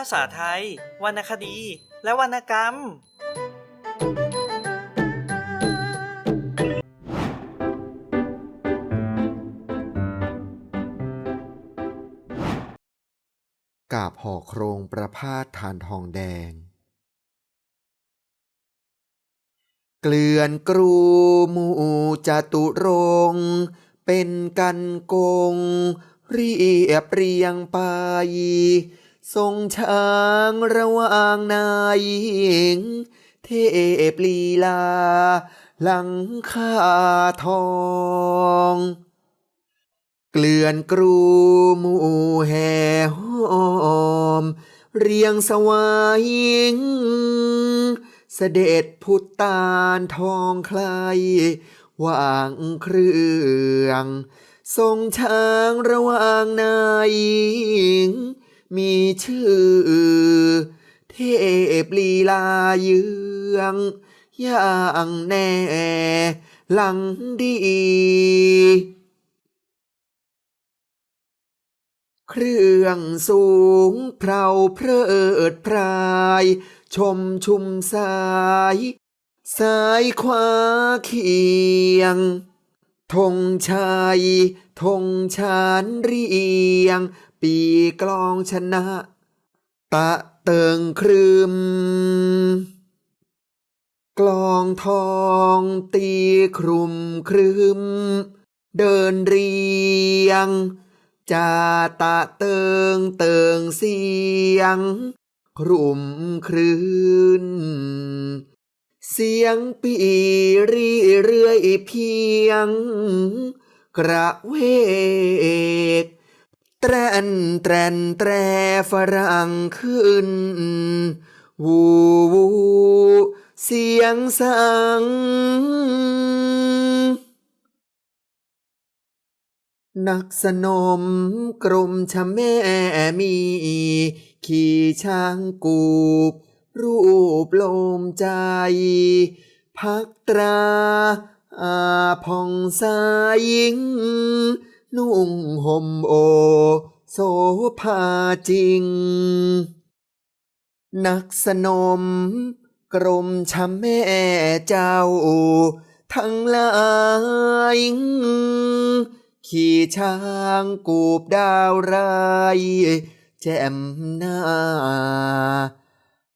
าษาไทย วรรณคดี และวรรณกรรม กาบห่อโครงประพาสทานทองแดง เกลื่อนกรูหมู่จตุรงเป็นกันกง เรียบเรียงไป ทรงช้างระวางนายหญิง เทพลีลา หลังคาทอง เกลื่อนกรูหมู่แห่หอม เรียงสวายิงเสด็จพุทธตาลทองใครวางเครื่อง ทรงช้างระวางนายหญิง มีชื่อ เทพลีลาเยืองอย่างแน่หลังดี เครื่องสูงเพราเพริดพราย ชมชุมสายสายขวาเคียงธงชัยธงชานเรียง ปีกลองชนะ ตะเติงครึม กลองทองตีครุมครึม เดินเรียงจาตะเติงเติงเสียง ครุมครืนเสียงปีรีเรื่อยเพียง กระเวก แตรนแตรนแตรฝรั่งขึ้น วูวู เสียงสัง นักสนมกรมชะแม่มี ขี่ช้างกูบ รูปลมใจ พักตราอาพองสายิง นุ่งห่มโอ โสภาจริง นักสนม กรมชะแม่เจ้า ทั้งหลายขี่ช้างกูบดาวไรายแจ่มหน้า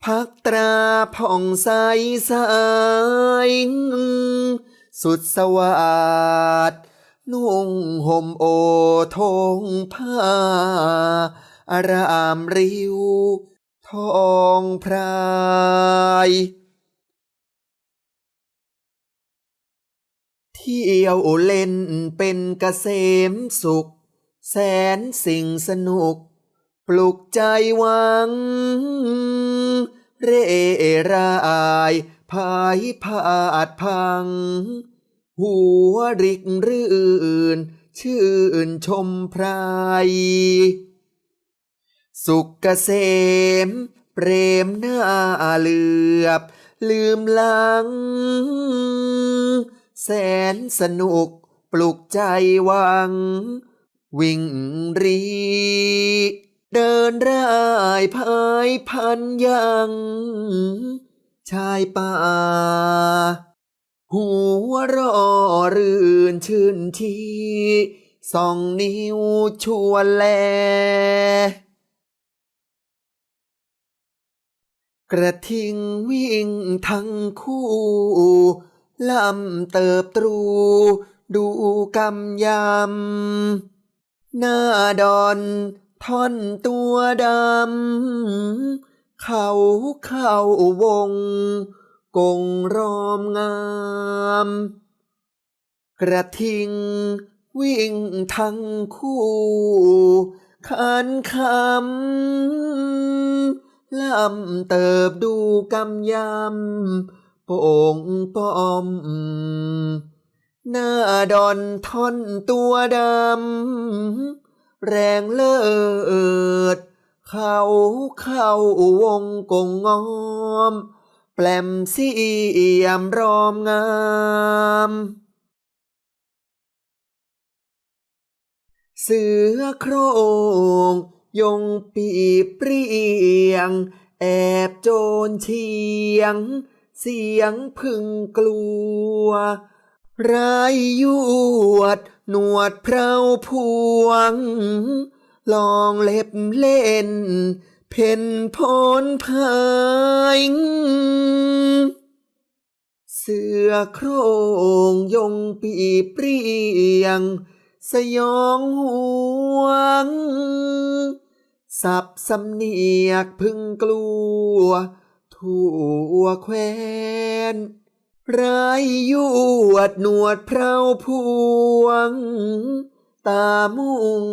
พักตราผ่องใสสายสุดสวัสด นุ่งห่มโอทงผ้า อารามริวทองพรายเที่ยวเล่นเป็นเกษมสุข แสนสิ่งสนุก ปลุกใจหวัง เร่รายพายพาดพัง หัวริกรื่น ชื่นชมไพรสุขเกษมเปรมหน้าเหลือบ ลืมหลัง แสนสนุกปลุกใจวัง วิ่งรี เดินร่ายพายพันยัง ชายป่า หัวรอรื่นชื่นทีสองนิ้วชวนแล กระทิงวิ่งทั้งคู่ลำเติบตรู ดูกำยำ หน้าดอนท่อนตัวดำ เขาเข้าวง กงรอมงาม กระทิงวิ่งทั้งคู่ขันคำลำเติบดูกำยำโป่งป้อม หน้าดอนท่อนตัวดำ แรงเลิศ เขาเข้าวงกงงอม แปลมเสียมรอมงามเสือโครงยงปีเปรียง แอบโจรเชียง เสียงพึงกลัวไรยยวด หนวดเพราพวง ลองเล็บเล่น เพ่นพนพายเสือโครงยงปีเปรียง สยองห่วง สับสำเนียกพึงกลัว ทั่วแคว้นรายยวดหนวดเพราพวง ตามุง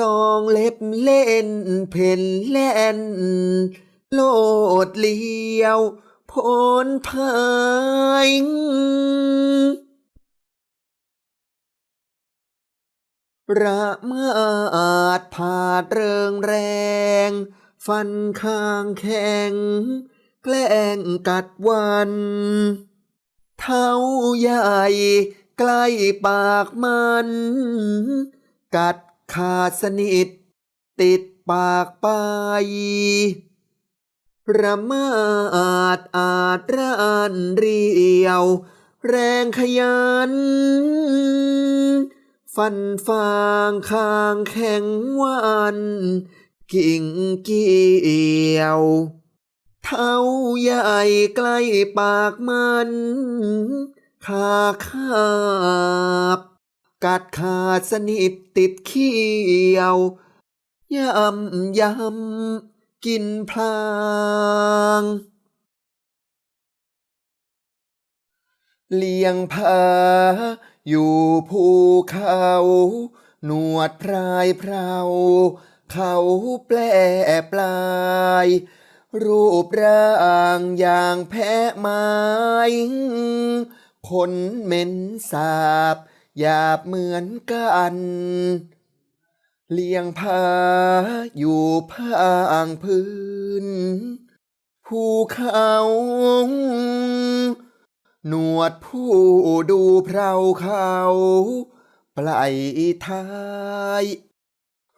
ลองเล็บเล่น เพ่นแล่น โลดเลี้ยวพ้นพายระมาดผาดเริงแรง ฟันข้างแข็ง แกล้งกัดวันเท้าใหญ่ ใกล้ปากมัน กัด ขาดสนิท ติดปากไประมาดอาจร้านเรียว แรงขยัน ฟันฟางข้างแข็งวันกิ่งเกี่ยว เท้าใหญ่ใกล้ปากมัน ขาคาบ กัดขาดสนิทติดเขี้ยวยำยำกินพลาง เลียงผาอยู่ภูเขา หนวดพรายเพราเขาแปลปลาย รูปร่างอย่างแพะไม้คนเหม็นสาบ หยาบเหมือนกัน เลียงผาอยู่พางพื้น ภูเขา หนวดผู้ดูเพราเขาปลายท้าย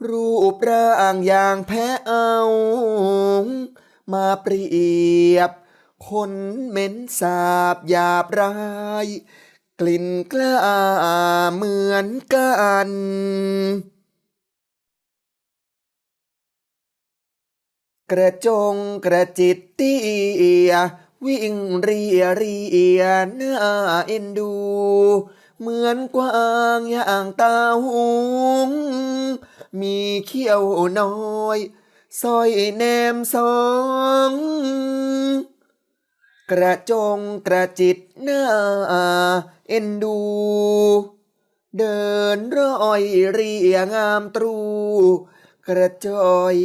รูปร่างอย่างแพ้เอา มาเปรียบ คนเหม็นสาบหยาบร้าย กลิ่นกล้าเหมือนกันกระจงกระจิตเตียวิ่งเรียรียน่าเอ็นดู เหมือนกวางอย่างตาหุงมีเขี้ยวน้อยสร้อยแนมสอง กระจงกระจิตหน้าเอ็นดู เดินร้อยเรียงามตรู กระจอย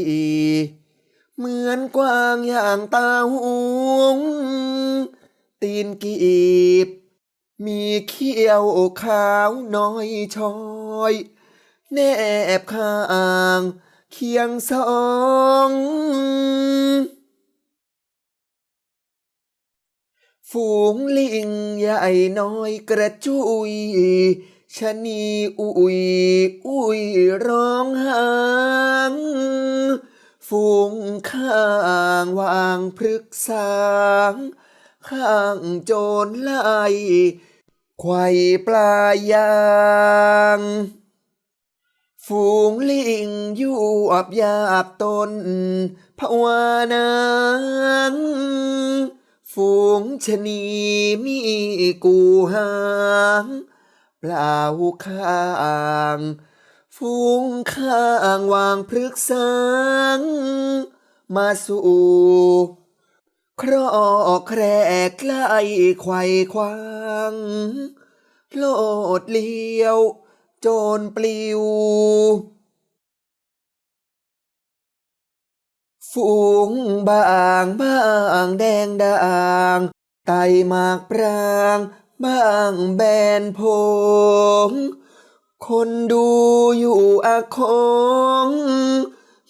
เหมือนกวางอย่างตาหุงตีนกีบ มีเขี้ยวขาวน้อยชอยแนบข้าง เคียงสอง ฝูงลิงใหญ่น้อยกระจุยชะนีอุยอุยร้องหางฝูงข้างวางพฤกษางข้างโจรไล่ไข่ปลายางฝูงลิงอยู่อับยาบตนภาวนาง ฝูงชะนีมีกูหางเปล่าข้างฝูงข้างวางพฤกษางมาสู่ครอกแครกใกล้ไขว่คว้างโลดเลี้ยว โจรปลิว ฝูงบางบางแดงด่างไตหมากปรางบางแบนพงคนดูอยู่อาคง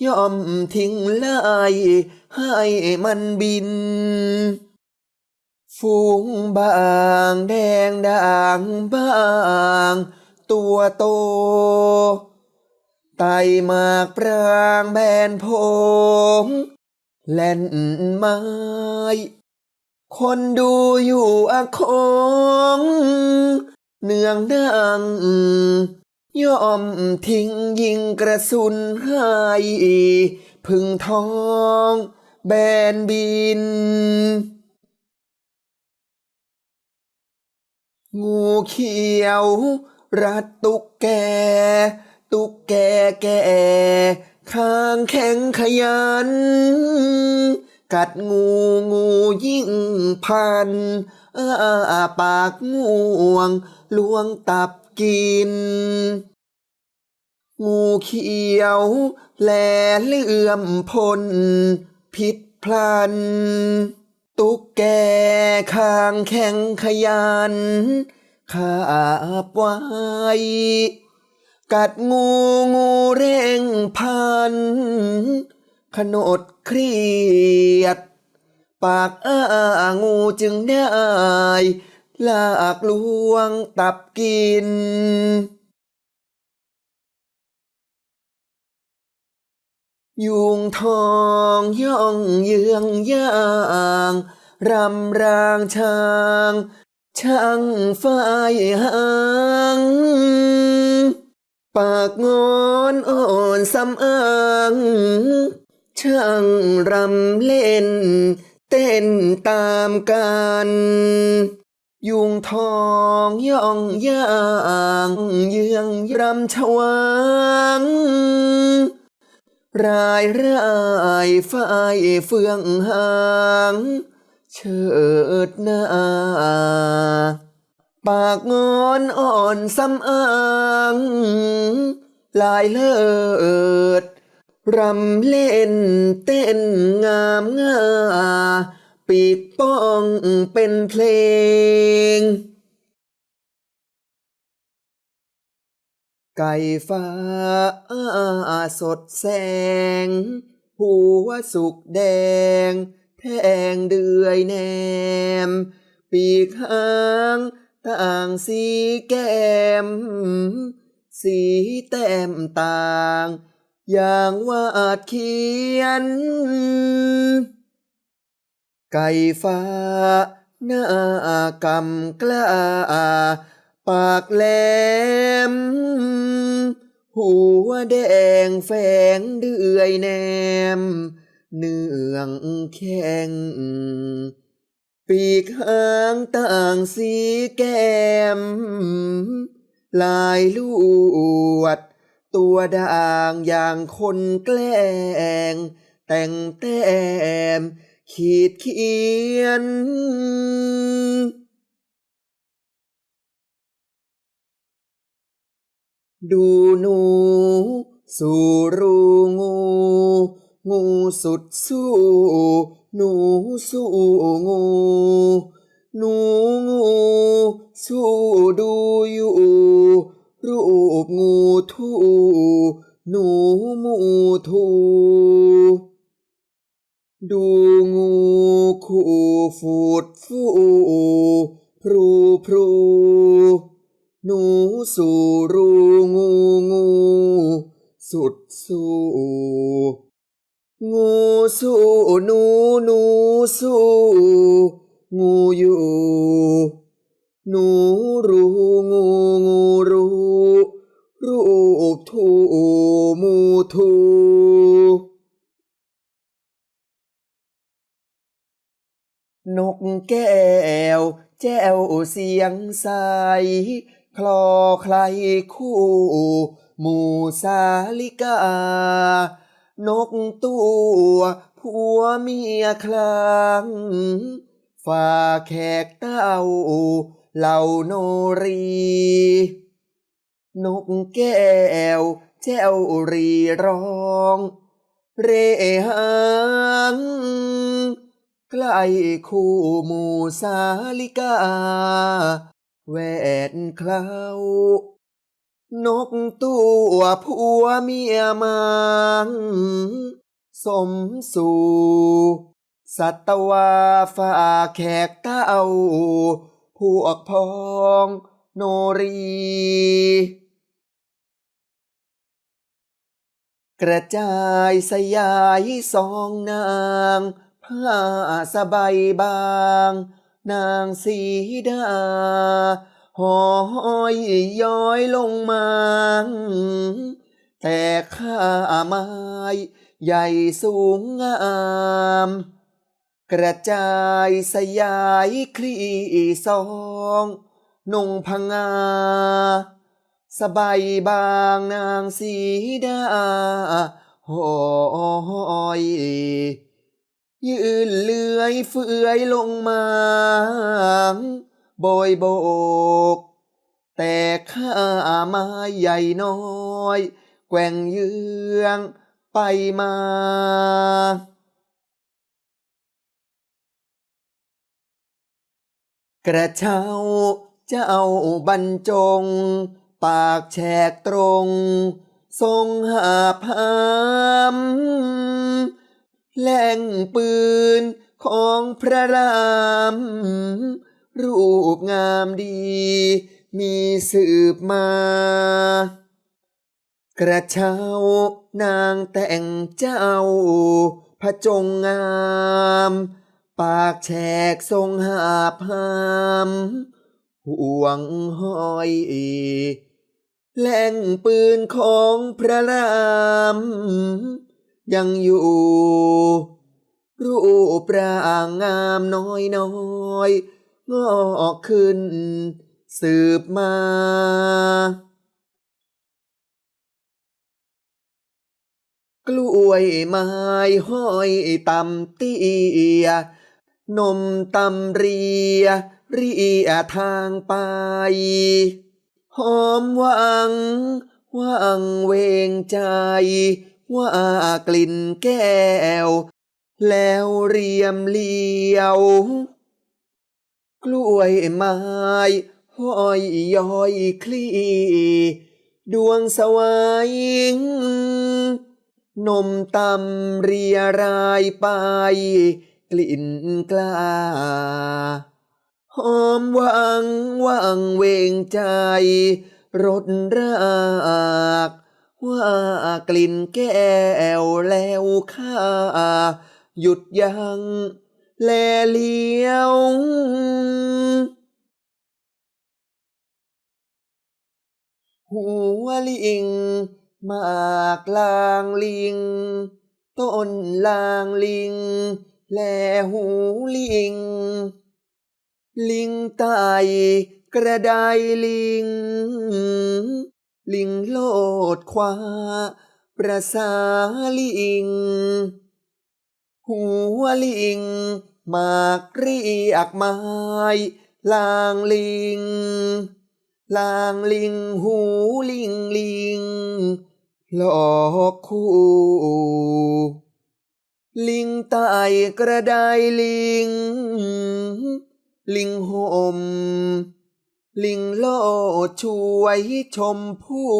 ย่อมทิ้งไล่ให้มันบิน ฝูงบางแดงด่างบาง ตัวโต ไตหมากปรางแบนพงแล่นไม้คนดูอยู่อะคงเนืองดังยอมทิ้งยิงกระสุนให้พึ่งทองแบนบิน งูเขียว รัดตุกแกตุกแก แก่ข้างแข็งขยัน กัดงูงูยิ่งพันอาปากง่วงลวงตับกิน งูเขียวแลเลื่อมพลพิษพลัน ตุกแกข้างแข็งขยันขาบไว้ กัดงูงูเร่งพัน ขนดเครียด ปากอ้างูจึงได้ลากลวงตับกิน ยุงทองย่องเยืองย่างรำรางช้าง ช่างฝ่ายหาง ปากงอนอ่อนสำอางช่างรำเล่น เต้นตามกันยุงทองย่องย่างเยืองรำชวางรายรายฝ่ายเฟืองหาง เชิดหน้า ปากงอนอ่อนสำอางลายเลิศรำเล่นเต้นงามงาปีกป้องเป็นเพลง ไก่ฟ้าสดแสง หัวสุกแดง แทงเดือยแนม ปีกหาง ต่างสีแก้ม สีแต้มต่าง อย่างวาดเขียน ไก่ฟ้าหน้ากำกล้า ปากแหลม หัวแดงแฝงเดือยแนม เนื่องแข็ง ปีกหางต่างสีแก้ม ลายลวด ตัวด่างอย่างคนแกล้ง แต่งแต้ม ขีดเขียน ดูหนู สู่รูงู งูสุดสู้ หนูสู้งู หนูงูสู้ดูอยู่ รูปงูทู่หนูมูทูดูงูคู่ฟูดฟูพรูพรู หนูสู่รูงูงู สุดสู้ งูสู้หนูหนูสู้งูอยู่ หนูรู้งูงูรู้ รูปทูมูทูนกแก้ว แจ้วเสียงใส คลอใครคู่ หมูสาลิกา นกตัวผัวเมียคลังฝ่าแขกเต้าเหล่าโนรี นกแก้วแจ้วรีร้อง เรหางใกล้คู่หมู่สาลิกา แวดเคล้า นกตัวผัวเมียมังสมสู่สัตวาฝ่าแขกเต้าพวกพ้องโนรี กระจายสยายสองนางผ้าสบายบาง นางสีดา หอยย้อยลงมา แต่ข้าไม้ใหญ่สูงงาม กระจายสยายคลีซองนุ่งพังงา สบายบางนางสีดาหอยยืนเลื่อยเฟื่อยลงมา โบยโบก แต่ข้าไม้ใหญ่น้อย แกว่งเยื้องไปมา กระเช้าเจ้าบรรจง ปากแฉกตรง ทรงหาพามแหล่งปืนของพระราม รูปงามดี มีสืบมา กระเช้านางแต่งเจ้า พระจงงาม ปากแฉกทรงหาพามห่วงห้อยแหล่งปืนของพระราม ยังอยู่ รูปร่างงามน้อยน้อย งอกขึ้น สืบมา กล้วยไม้ห้อยต่ำเตียนมตำเรียเรียทางไป หอมวัง วังเวงใจ ว่ากลิ่นแก้ว แล้วเรียมเลียว กล้วยไม้ห้อยย้อยคลี่ดวงสวายนมตำเรียรายไป กลิ่นกล้า หอมวังวังเวงใจรสรากว่ากลิ่นแก้วแล้วข้าหยุดยัง้ง แลเลี้ยวหัวลิงมากลางลิง ต้นลางลิง แลหูลิง ลิงไตกระไดลิง ลิงโลดควาประสาลิง หัวลิง มากเรียกไม้ลางลิง ลางลิงหูลิงลิงหลอกคู่ลิงไตกระไดลิง ลิงห่มลิงโลดช่วยชมผู้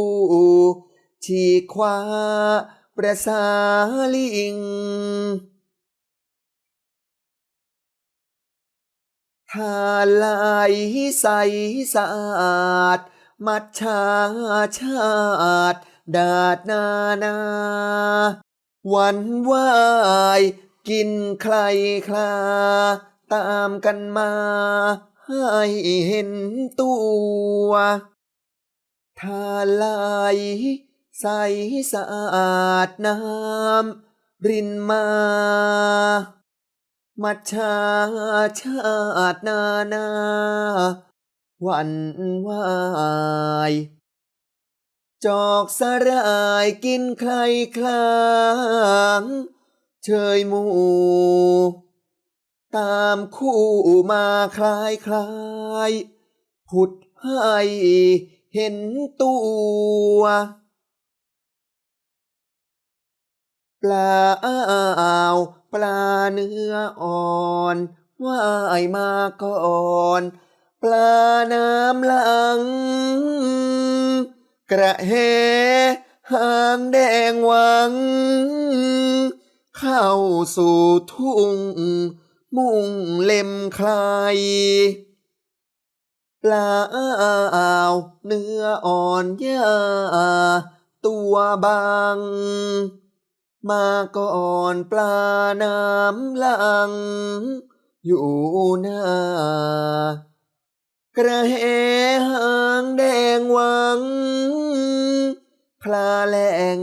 ฉีกขวาประสาลิง ทาลายใสสะอาด มัดชาชาติ ดาดนานา วันวายกินใครคลา ตามกันมาให้เห็นตัวทาลายใสสะอาดน้ำรินมา มัจฉาชาตินานา วันวายจอกสรายกินใครคลางเชยหมูตามคู่มาคลายคลายผุดให้เห็นตัวปลาอ้าว ปลาเนื้ออ่อนว่ายมาก่อนปลาน้ำหลัง กระแหหางแดงหวัง เข้าสู่ทุ่ง มุ่งเล็มใคร ปลาอ้าวเนื้ออ่อนยาตัวบาง มาก่อนปลาน้ำหลัง อยู่หน้ากระแหหางแดงหวัง พลาแหลง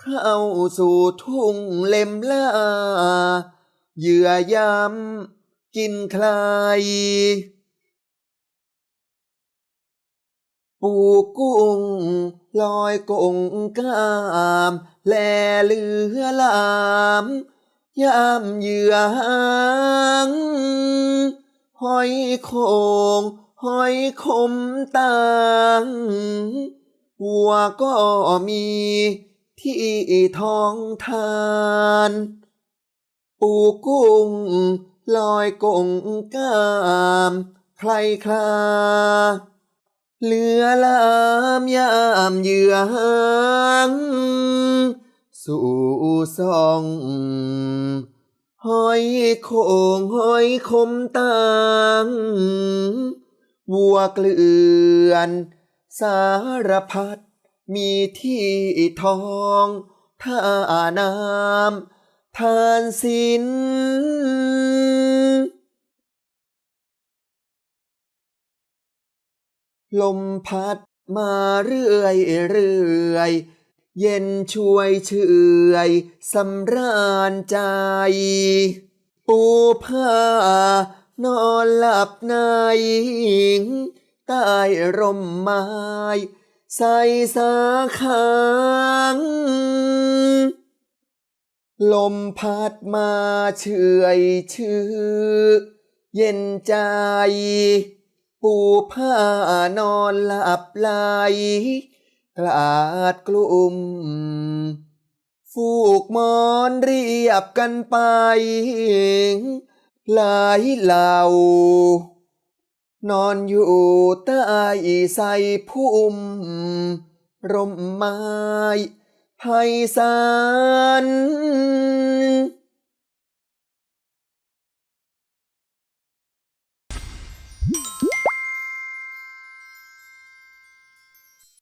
เข้าสู่ทุ่งเล็มล่า เหยื่อยำกินใคร ปูกุ้งลอยกงกาม แลเลือลามยามเหยื่อหางหอยโคงหอยคมตางวัวก็มีที่ท้องทาน ปูกุ้งลอยกงกาม ใครคลา เหลือลามยามเยื่อหางสู่ซองหอยโคงหอยคมตางวัวเกลือน สารพัดมีที่ทองท่าน้ำทานสิน ลมพัดมาเรื่อยเรื่อย เย็นช่วยเชยสำราญใจ ปูผ้านอนหลับในใต้ร่มไม้ ใส่สาขางลมพัดมาเชยชื่อ เย็นใจ ปูผ้านอนหลับไหลกลาดกลุ่ม ฟูกมอนเรียบกันไป หลายเหล่านอนอยู่ใต้ใส่พุ่ม ร่มไม้ไพศาล